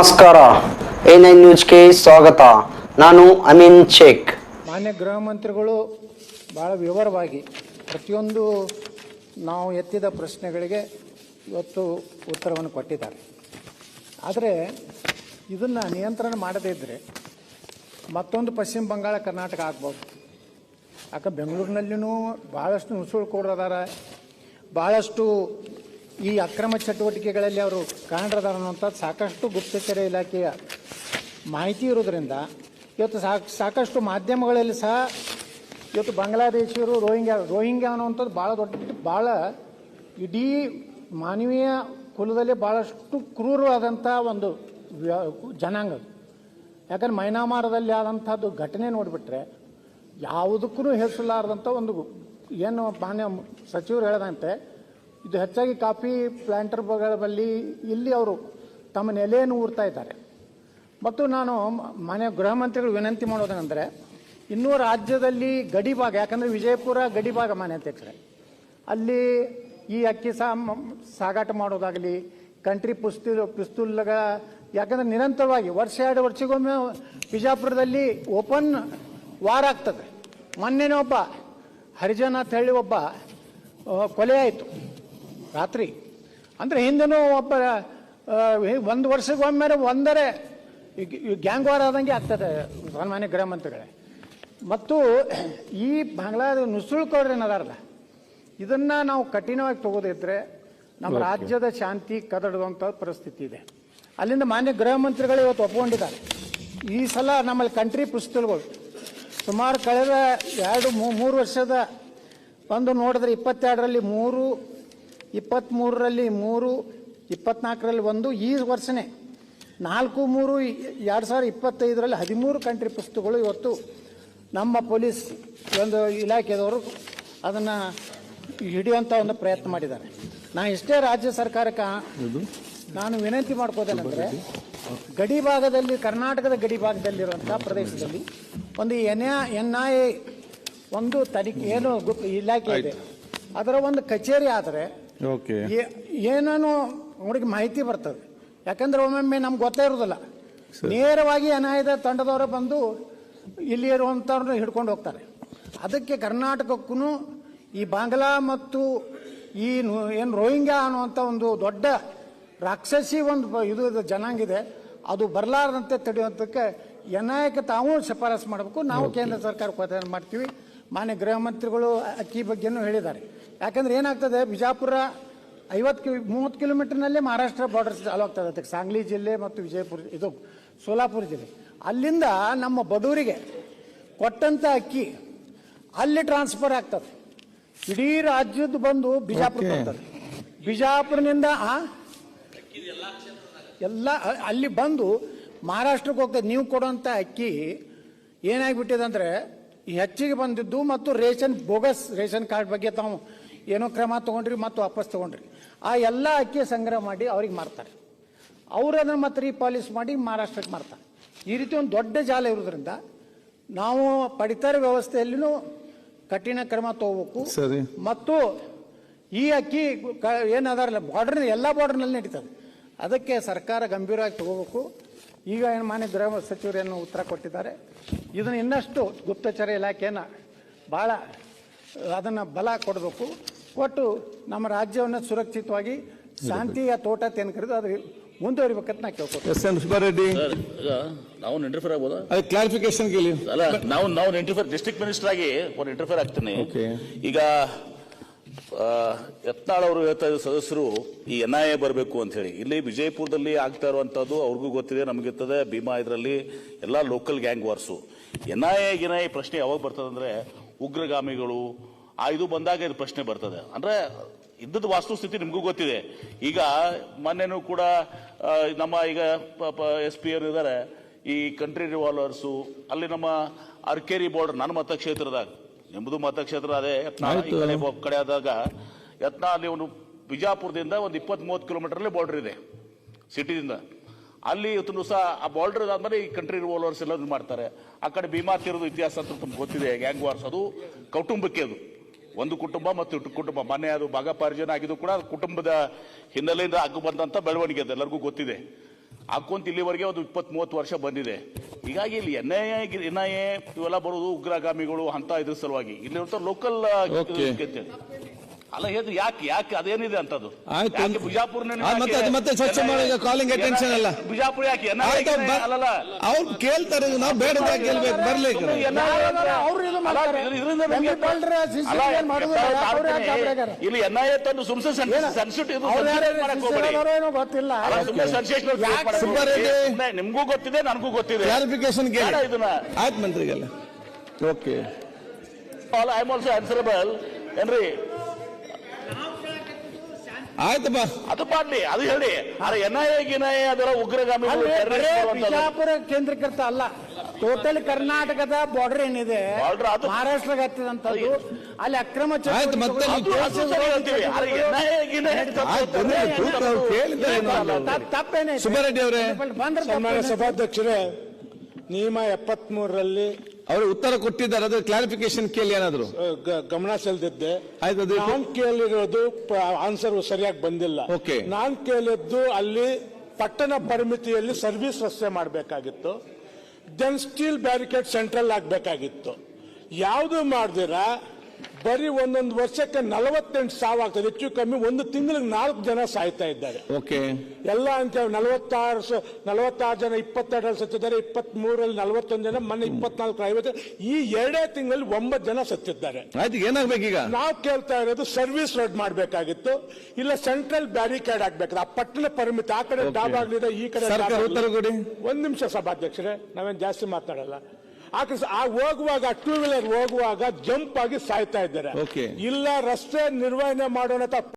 ನಮಸ್ಕಾರ. A nine ನ್ಯೂಸ್ಗೆ ಸ್ವಾಗತ. ನಾನು ಅಮೀನ್ ಶೇಖ್. ಮಾನ್ಯ ಗೃಹ ಮಂತ್ರಿಗಳು ಭಾಳ ವಿವರವಾಗಿ ಪ್ರತಿಯೊಂದು ನಾವು ಎತ್ತಿದ ಪ್ರಶ್ನೆಗಳಿಗೆ ಇವತ್ತು ಉತ್ತರವನ್ನು ಕೊಟ್ಟಿದ್ದಾರೆ. ಆದರೆ ಇದನ್ನು ನಿಯಂತ್ರಣ ಮಾಡದೇ ಇದ್ದರೆ ಮತ್ತೊಂದು ಪಶ್ಚಿಮ ಬಂಗಾಳ ಕರ್ನಾಟಕ ಆಗ್ಬೋದು. ಯಾಕೆ ಬೆಂಗಳೂರಿನಲ್ಲಿಯೂ ಭಾಳಷ್ಟು ನುಸುಳುಕೋರು ಅದಾರ. ಭಾಳಷ್ಟು ಈ ಅಕ್ರಮ ಚಟುವಟಿಕೆಗಳಲ್ಲಿ ಅವರು ಕಾಣರದಾರ ಅನ್ನುವಂಥದ್ದು ಸಾಕಷ್ಟು ಗುಪ್ತಚರ ಇಲಾಖೆಯ ಮಾಹಿತಿ ಇರೋದ್ರಿಂದ ಇವತ್ತು ಸಾಕ್ ಸಾಕಷ್ಟು ಮಾಧ್ಯಮಗಳಲ್ಲಿ ಸಹ ಇವತ್ತು ಬಾಂಗ್ಲಾದೇಶಿಯರು ರೋಹಿಂಗ್ಯಾ, ರೋಹಿಂಗ್ಯ ಅನ್ನುವಂಥದ್ದು ಭಾಳ ದೊಡ್ಡ, ಭಾಳ ಇಡೀ ಮಾನವೀಯ ಕುಲದಲ್ಲಿ ಭಾಳಷ್ಟು ಕ್ರೂರವಾದಂಥ ಒಂದು ಜನಾಂಗ. ಯಾಕಂದ್ರೆ ಮೈನಾಮಾರದಲ್ಲಿ ಆದಂಥದ್ದು ಘಟನೆ ನೋಡಿಬಿಟ್ರೆ ಯಾವುದಕ್ಕೂ ಹೆಸರಿಲಾರದಂಥ ಒಂದು ಏನು ಮಾನ್ಯ ಸಚಿವರು ಹೇಳದಂತೆ ಇದು ಹೆಚ್ಚಾಗಿ ಕಾಫಿ ಪ್ಲಾಂಟರ್ಗಳ ಬಳಿ ಇಲ್ಲಿ ಅವರು ತಮ್ಮ ನೆಲೆಯನ್ನು ಊರ್ತಾ ಇದ್ದಾರೆ. ಮತ್ತು ನಾನು ಮನೆ ಗೃಹ ಮಂತ್ರಿಗಳು ವಿನಂತಿ ಮಾಡೋದೇನೆಂದರೆ, ಇನ್ನೂ ರಾಜ್ಯದಲ್ಲಿ ಗಡಿ ಭಾಗ, ಯಾಕಂದರೆ ವಿಜಯಪುರ ಗಡಿ ಭಾಗ ಮಾನ್ಯ ಅಧ್ಯಕ್ಷರೇ, ಅಲ್ಲಿ ಈ ಅಕ್ಕಿ ಸಾ, ಸಾಗಾಟ ಮಾಡೋದಾಗಲಿ ಕಂಟ್ರಿ ಪುಸ್ತಿ ಪಿಸ್ತೂಲ್ಗಳ, ಯಾಕಂದ್ರೆ ನಿರಂತರವಾಗಿ ವರ್ಷ ಎರಡು ವರ್ಷಕ್ಕೊಮ್ಮೆ ಬಿಜಾಪುರದಲ್ಲಿ ಓಪನ್ ವಾರ್ ಆಗ್ತದೆ. ಮೊನ್ನೆನೇ ಒಬ್ಬ ಹರಿಜನ ಅಂತ ಹೇಳಿ ಒಬ್ಬ ಕೊಲೆ ಆಯಿತು. ರಾತ್ರಿ. ಅಂದರೆ ಹಿಂದೆನೂ ಒಬ್ಬ ಒಂದು ವರ್ಷಕ್ಕೊಮ್ಮೆ ಒಂದರೆ ಗ್ಯಾಂಗ್ ವಾರ್ ಆದಂಗೆ ಆಗ್ತದೆ ಸನ್ಮಾನ್ಯ ಗೃಹ ಮಂತ್ರಿಗಳೇ. ಮತ್ತು ಈ ಬಾಂಗ್ಲಾದ ನುಸುಳುಕೋರು ಏನದಾರಲ್ಲ ಇದನ್ನು ನಾವು ಕಠಿಣವಾಗಿ ತಗೋದಿದ್ರೆ ನಮ್ಮ ರಾಜ್ಯದ ಶಾಂತಿ ಕದಡುವಂಥ ಪರಿಸ್ಥಿತಿ ಇದೆ. ಅಲ್ಲಿಂದ ಮಾನ್ಯ ಗೃಹ ಮಂತ್ರಿಗಳು ಇವತ್ತು ಒಪ್ಕೊಂಡಿದ್ದಾರೆ. ಈ ಸಲ ನಮ್ಮಲ್ಲಿ ಕಂಟ್ರಿ ಪುಸ್ತಕಗಳು ಸುಮಾರು ಕಳೆದ ಎರಡು ಮೂ- ಮೂರು ವರ್ಷದ ಒಂದು ನೋಡಿದ್ರೆ ಇಪ್ಪತ್ತೆರಡರಲ್ಲಿ ಮೂರು ಇಪ್ಪತ್ತ್ಮೂರರಲ್ಲಿ ಮೂರು ಇಪ್ಪತ್ನಾಲ್ಕರಲ್ಲಿ ಒಂದು ಈ ವರ್ಷನೇ ನಾಲ್ಕು ಮೂರು ಎರಡು ಸಾವಿರದ ಇಪ್ಪತ್ತೈದರಲ್ಲಿ ಹದಿಮೂರು ಕಂಟ್ರಿ ಪುಸ್ತಕಗಳು ಇವತ್ತು ನಮ್ಮ ಪೊಲೀಸ್ ಒಂದು ಇಲಾಖೆಯವರು ಅದನ್ನು ಹಿಡಿಯುವಂಥ ಒಂದು ಪ್ರಯತ್ನ ಮಾಡಿದ್ದಾರೆ. ನಾನು ಇಷ್ಟೇ ರಾಜ್ಯ ಸರ್ಕಾರಕ್ಕೆ ನಾನು ವಿನಂತಿ ಮಾಡ್ಕೋದೇನೆಂದರೆ ಗಡಿ ಭಾಗದಲ್ಲಿ? ಕರ್ನಾಟಕದ ಗಡಿ ಭಾಗದಲ್ಲಿರುವಂಥ ಪ್ರದೇಶದಲ್ಲಿ ಒಂದು ಎನ್ ಎನ್ ಐ ಒಂದು ತನಿಖೆ ಏನು ಗುಪ್ ಇಲಾಖೆ ಇದೆ. ಅದರ ಒಂದು ಕಚೇರಿ ಆದರೆ ಓಕೆ ಏನೇನು ಅವ್ರಿಗೆ ಮಾಹಿತಿ ಬರ್ತದೆ. ಯಾಕಂದ್ರೆ ಒಮ್ಮೊಮ್ಮೆ ನಮ್ಗೆ ಗೊತ್ತೇ ಇರೋದಿಲ್ಲ. ನೇರವಾಗಿ ಅನಾಯದ ತಂಡದವರು ಬಂದು ಇಲ್ಲಿ ಇರುವಂಥವ್ರನ್ನ ಹಿಡ್ಕೊಂಡು ಹೋಗ್ತಾರೆ. ಅದಕ್ಕೆ ಕರ್ನಾಟಕಕ್ಕೂ ಈ ಬಾಂಗ್ಲಾ ಮತ್ತು ಈ ಏನು ರೋಹಿಂಗ್ಯಾ ಅನ್ನುವಂಥ ಒಂದು ದೊಡ್ಡ ರಾಕ್ಷಸಿ ಒಂದು ಇದು ಜನಾಂಗಿದೆ ಜನಾಂಗ ಅದು ಬರಲಾರದಂತೆ ತಡೆಯುವಂಥಕ್ಕೆ ಎನ್ಐಕ್ಕೆ ತಾವು ಶಿಫಾರಸು ಮಾಡಬೇಕು. ನಾವು ಕೇಂದ್ರ ಸರ್ಕಾರಕ್ಕೆ ಮಾಡ್ತೀವಿ. ಮಾನ್ಯ ಗೃಹ ಮಂತ್ರಿಗಳು ಅಕ್ಕಿ ಬಗ್ಗೆನೂ ಹೇಳಿದ್ದಾರೆ. ಯಾಕಂದ್ರೆ ಏನಾಗ್ತದೆ ಬಿಜಾಪುರ ಐವತ್ತು ಕಿ ಮೂವತ್ತು ಕಿಲೋಮೀಟರ್ನಲ್ಲೇ ಮಹಾರಾಷ್ಟ್ರ ಬಾರ್ಡರ್ ಚಾಲು ಆಗ್ತದೆ. ಅದಕ್ಕೆ ಸಾಂಗ್ಲಿ ಜಿಲ್ಲೆ ಮತ್ತು ವಿಜಯಪುರ ಇದು ಸೋಲಾಪುರ ಜಿಲ್ಲೆ. ಅಲ್ಲಿಂದ ನಮ್ಮ ಬಡವರಿಗೆ ಕೊಟ್ಟಂಥ ಅಕ್ಕಿ ಅಲ್ಲಿ ಟ್ರಾನ್ಸ್ಫರ್ ಆಗ್ತದೆ. ಇಡೀ ರಾಜ್ಯದ ಬಂದು ಬಿಜಾಪುರ. ಬರ್ತದೆ. ಬಿಜಾಪುರನಿಂದ ಆ ಎಲ್ಲ ಅಲ್ಲಿ ಬಂದು ಮಹಾರಾಷ್ಟ್ರಕ್ಕೆ ಹೋಗ್ತದೆ. ನೀವು ಕೊಡುವಂಥ ಅಕ್ಕಿ ಏನಾಗಿಬಿಟ್ಟಿದೆ ಅಂದರೆ ಹೆಚ್ಚಿಗೆ ಬಂದಿದ್ದು ಮತ್ತು ರೇಷನ್ ಬೋಗಸ್ ರೇಷನ್ ಕಾರ್ಡ್ ಬಗ್ಗೆ ತಾವು ಏನೋ ಕ್ರಮ ತೊಗೊಂಡ್ರಿ ಮತ್ತು ವಾಪಸ್ ತೊಗೊಂಡ್ರಿ. ಆ ಎಲ್ಲ ಅಕ್ಕಿ ಸಂಗ್ರಹ ಮಾಡಿ ಅವ್ರಿಗೆ ಮಾರ್ತಾರೆ. ಅವರು ಅದನ್ನು ಮತ್ತೆ ರೀಪಾಲಿಸ್ ಮಾಡಿ ಮಹಾರಾಷ್ಟ್ರಕ್ಕೆ ಮಾರ್ತಾರೆ. ಈ ರೀತಿ ಒಂದು ದೊಡ್ಡ ಜಾಲ ಇರೋದ್ರಿಂದ ನಾವು ಪಡಿತರ ವ್ಯವಸ್ಥೆಯಲ್ಲಿನೂ ಕಠಿಣ ಕ್ರಮ ತಗೋಬೇಕು. ಸರಿ. ಮತ್ತು ಈ ಅಕ್ಕಿ ಏನದಾರಲ್ಲ ಬಾರ್ಡರ್ ಎಲ್ಲ ಬಾರ್ಡರ್ನಲ್ಲಿ ನಡೀತದೆ. ಅದಕ್ಕೆ ಸರ್ಕಾರ ಗಂಭೀರವಾಗಿ ತಗೋಬೇಕು. ಈಗ ಏನು ಮಾನ್ಯ ಗೃಹ ಸಚಿವರೇನು ಉತ್ತರ ಕೊಟ್ಟಿದ್ದಾರೆ? ಇದನ್ನು ಇನ್ನಷ್ಟು ಗುಪ್ತಚರ ಇಲಾಖೆಯನ್ನು ಭಾಳ ಅದನ್ನು ಬಲ ಕೊಡಬೇಕು. ಕೊಟ್ಟು ನಮ್ಮ ರಾಜ್ಯವನ್ನು ಸುರಕ್ಷಿತವಾಗಿ ಶಾಂತಿಯ ತೋಟ ತೇನು ಕರೆದು ಅದು ಮುಂದುವರಿಬೇಕಂತ ನಾ ಕೇಳ್ಕೊತೀನಿ ಎಸ್ ಎನ್ ಸುಬ್ಬಾರೆಡ್ಡಿ. ನಾವು ಇಂಟರ್ಫಿಯರ್ ಆಗ್ಬೋದಾ? ಅದು ಕ್ಲಾರಿಫಿಕೇಶನ್ ಕೇಳಿ. ಅಲ್ಲ ನಾವು ನಾವು ಇಂಟರ್ಫಿಯರ್ ಡಿಸ್ಟ್ರಿಕ್ಟ್ ಮಿನಿಸ್ಟರ್ ಆಗಿ ಒಂದು ಇಂಟರ್ಫಿಯರ್ ಆಗ್ತೀನಿ. ಈಗ ಯತ್ನಾಳ್ ಅವರು ಹೇಳ್ತಾ ಇದ್ದ ಸದಸ್ಯರು ಈ ಎನ್ ಐ ಎ ಬರಬೇಕು ಅಂತ ಹೇಳಿ. ಇಲ್ಲಿ ವಿಜಯಪುರದಲ್ಲಿ ಆಗ್ತಾ ಇರುವಂಥದ್ದು ಅವ್ರಿಗೂ ಗೊತ್ತಿದೆ, ನಮಗೆ ಇರ್ತದೆ ಭೀಮಾ ಇದರಲ್ಲಿ ಎಲ್ಲ local gang wars N I A ಗಿನ ಈ ಪ್ರಶ್ನೆ ಯಾವಾಗ ಬರ್ತದೆ ಅಂದರೆ ಉಗ್ರಗಾಮಿಗಳು, ಆ, ಇದು ಬಂದಾಗ ಇದು ಪ್ರಶ್ನೆ ಬರ್ತದೆ. ಅಂದ್ರೆ ಇದ್ದದ ವಾಸ್ತುಸ್ಥಿತಿ ನಿಮಗೂ ಗೊತ್ತಿದೆ. ಈಗ ಮೊನ್ನೆನೂ ಕೂಡ ನಮ್ಮ ಈಗ ಎಸ್ ಪಿ ಅವರು ಇದ್ದಾರೆ ಈ ಕಂಟ್ರಿ ರಿವಾಲ್ವರ್ಸು ಅಲ್ಲಿ ನಮ್ಮ ಅರ್ಕೇರಿ ಬಾರ್ಡರ್ ನನ್ನ ಮತಕ್ಷೇತ್ರದಾಗ ನಿಮ್ಮದು ಮತಕ್ಷೇತ್ರ ಅದೇ. ಯತ್ನಾಳ ಈ ಕಡೆ ಒಬ್ಬ ಕಡೆ ಆದಾಗ ಯತ್ನ ಅಲ್ಲಿ ಒಂದು ಬಿಜಾಪುರದಿಂದ ಒಂದು ಇಪ್ಪತ್ತ್ ಮೂವತ್ತು ಕಿಲೋಮೀಟರ್ ಬಾರ್ಡರ್ ಇದೆ ಸಿಟಿದಿಂದ. ಅಲ್ಲಿ ಇವತ್ತು ಸಹ ಆ ಬಾರ್ಡರ್ ಆದ್ಮೇಲೆ ಈ ಕಂಟ್ರಿ ರಿವಾಲ್ವರ್ಸ್ ಎಲ್ಲ ಮಾಡ್ತಾರೆ. ಆ ಕಡೆ ಭೀಮಾ ತೀರದ ಇತಿಹಾಸ ಅಂತ ತುಂಬ ಗೊತ್ತಿದೆ. ಗ್ಯಾಂಗ್ ವಾರ್ಸ್ ಅದು ಕೌಟುಂಬಕ್ಕೆ ಅದು. ಒಂದು ಕುಟುಂಬ ಮತ್ತು ಇಟ್ಟು ಕುಟುಂಬ. ಮನೆ ಅದು ಭಾಗಪಾರ್ಜನ ಆಗಿದ್ದು ಕೂಡ ಕುಟುಂಬದ ಹಿನ್ನೆಲೆಯಿಂದ ಆಗಿ ಬಂದಂತ ಬೆಳವಣಿಗೆ ಅದು ಎಲ್ಲರಿಗೂ ಗೊತ್ತಿದೆ. ಹಾಕೊಂತ ಇಲ್ಲಿವರೆಗೆ ಒಂದು ಇಪ್ಪತ್ತ್ ಮೂವತ್ತು ವರ್ಷ ಬಂದಿದೆ. ಹೀಗಾಗಿ ಇಲ್ಲಿ N I A N I A ಇವೆಲ್ಲ ಬರೋದು ಉಗ್ರಗಾಮಿಗಳು ಅಂತ ಇದ್ರ ಸಲುವಾಗಿ. ಇಲ್ಲಿ ಲೋಕಲ್. ಅಲ್ಲ ಹೇಳಿದ್ರೆ ಯಾಕೆ ಯಾಕೆ ಅದೇನಿದೆ ಅಂತದ್ದು ಆಯ್ತು. ಯಾಕೆ ಬಿಜಾಪುರ್ನ ಆ, ಮತ್ತೆ ಅದು ಮತ್ತೆ ಸ್ವಚ್ಛ ಮಾಡಿ ಈಗ calling attention ಅಲ್ಲ. ಬಿಜಾಪುರ ಯಾಕೆ NIA ಆಯ್ತು ಅಲ್ಲಲ್ಲ ಅವ್ರು ಕೇಳ್ತಾರೆ ನಾವು ಬೇಡ ಕೇಳ್ಬೇಕು ಬರ್ಲಿ ಸುಮ್ನೆ ಅವ್ರು ಇದು ಮಾಡ್ತಾರೆ. ಅಲ್ಲ, ಇದರಿಂದ ನಮ್ಗೆ ಅಲ್ಲ, ಏನ್ ಮಾಡೋದು ಇಲ್ಲ, ಅವ್ರು ಯಾಕೆ ತಾಡ್ತೀನಿ. ಗಾಬ್ರಿಗಾರ? ಇಲ್ಲಿ ಎನ್ ಐ ಎ ತಂದು ಅವ್ರು ಯಾರು ಮಾಡಕ್ ಹೋಗ್ಬೇಡಿ ಶಿಷ್ಯರಾದರೋ ಏನೋ ಗೊತ್ತಿಲ್ಲ ಅಲ್ಲ, ಸುಮ್ನೆ sensational create ಯಾಕೆ ಮಾಡಕ್ ಸುಬ್ಬಾರೆಡ್ಡಿ? ಹೋಗ್ಬೇಡಿ. ಸುಮ್ನೆ ನಿಮ್ಗೂ ಗೊತ್ತಿದೆ ನನಗೂ ಗೊತ್ತಿದೆ ಕ್ಲಾರಿಫಿಕೇಶನ್ ಕೇಳಿ ಬೇಡ ಇದನ್ನ ಆಯ್ತು ಮಂತ್ರಿಗೆಲ್ಲ okay all I am also answerable ಏನ್ರಿ ಆಯ್ತಪ್ಪ ಅದು ಮಾಡ್ಲಿ ಅದು ಹೇಳಿ. ಅರೆ ಎನ್ ಐ ಎ ಗಿನ್ ಅದರ ಉಗ್ರಗಾಮಿ ಬಿಜಾಪುರ ಕೇಂದ್ರೀಕೃತ ಅಲ್ಲ. ಟೋಟಲ್ ಕರ್ನಾಟಕದ ಬಾರ್ಡರ್ ಏನಿದೆ? ಮಹಾರಾಷ್ಟ್ರಗೆ ಹತ್ತಿದಂತದ್ದು ಅಲ್ಲಿ ಅಕ್ರಮ. ತಪ್ಪೇನೆ ಸುಬ್ಬಾರೆಡ್ಡಿ ಅವರೇ? ಸಭಾಧ್ಯಕ್ಷರೇ ನಿಯಮ ಎಪ್ಪತ್ಮೂರರಲ್ಲಿ ಅವರು ಉತ್ತರ ಕೊಟ್ಟಿದ್ದಾರೆ ಅದರ ಕ್ಲಾರಿಫಿಕೇಶನ್ ಕೇಳಿ ಏನಾದ್ರು ಗ- ಗಮನ ಸೆಳೆದಿದ್ದೆ. ಆಯ್ತು ಅದು ನಾನ್ ಕೇಳಿರೋದು ಆನ್ಸರ್ ಸರಿಯಾಗಿ ಬಂದಿಲ್ಲ. Okay. ನಾನ್ ಕೇಳಿದ್ದು ಅಲ್ಲಿ ಪಟ್ಟಣ ಪರಿಮಿತಿಯಲ್ಲಿ ಸರ್ವಿಸ್ ರಸ್ತೆ ಮಾಡಬೇಕಾಗಿತ್ತು. ದೆನ್ ಸ್ಟೀಲ್ ಬ್ಯಾರಿಕೇಡ್ ಸೆಂಟ್ರಲ್ ಆಗಬೇಕಾಗಿತ್ತು. ಯಾವುದು ಮಾಡ್ದಿರಾ? ಬರೀ ಒಂದೊಂದು ವರ್ಷಕ್ಕೆ ನಲವತ್ತೆಂಟು ಸಾವು ಆಗ್ತದೆ. ಹೆಚ್ಚು ಕಮ್ಮಿ ಒಂದು ತಿಂಗಳಿಗೆ ನಾಲ್ಕು ಜನ ಸಾಯ್ತಾ ಇದ್ದಾರೆ. ಓಕೆ. ಎಲ್ಲ ಅಂತ ನಲವತ್ತಾರು ನಲವತ್ತಾರು ಜನ ಇಪ್ಪತ್ತೆರಡರಲ್ಲಿ ಸತ್ತಿದ್ದಾರೆ ಇಪ್ಪತ್ತ್ ಮೂರಲ್ಲಿ ನಲವತ್ತೊಂದು ಜನ ಮೊನ್ನೆ ಇಪ್ಪತ್ನಾಲ್ಕು ಐವತ್ತು ಈ ಎರಡೇ ತಿಂಗಳಲ್ಲಿ ಒಂಬತ್ತು ಜನ ಸತ್ತಿದ್ದಾರೆ. ಆಯ್ತು ಏನಾಗ್ಬೇಕೀಗ? ನಾವು ಕೇಳ್ತಾ ಇರೋದು ಸರ್ವಿಸ್ ರೋಡ್ ಮಾಡಬೇಕಾಗಿತ್ತು. ಇಲ್ಲ ಸೆಂಟ್ರಲ್ ಬ್ಯಾರಿಕೇಡ್ ಆಗ್ಬೇಕು ಆ ಪಟ್ಟಣ ಪರಿಮಿತಿ ಆ ಕಡೆ ಡಾಬ್ ಆಗ್ಲಿದೆ ಈ ಕಡೆ ಒಂದು ಡಾಬ್ ಉತ್ತರ ಕೊಡಿ. ಒಂದ್ ನಿಮಿಷ ಸಭಾಧ್ಯಕ್ಷರೇ ನಾವೇನು ಜಾಸ್ತಿ ಮಾತಾಡಲ್ಲ. ಆ ಹೋಗುವಾಗ ಟೂ ವೀಲರ್ ಹೋಗುವಾಗ ಜಂಪ್ ಆಗಿ ಸಾಯ್ತಾ ಇದ್ದಾರೆ. ಇಲ್ಲ ರಸ್ತೆ ನಿರ್ವಹಣೆ ಮಾಡೋಣ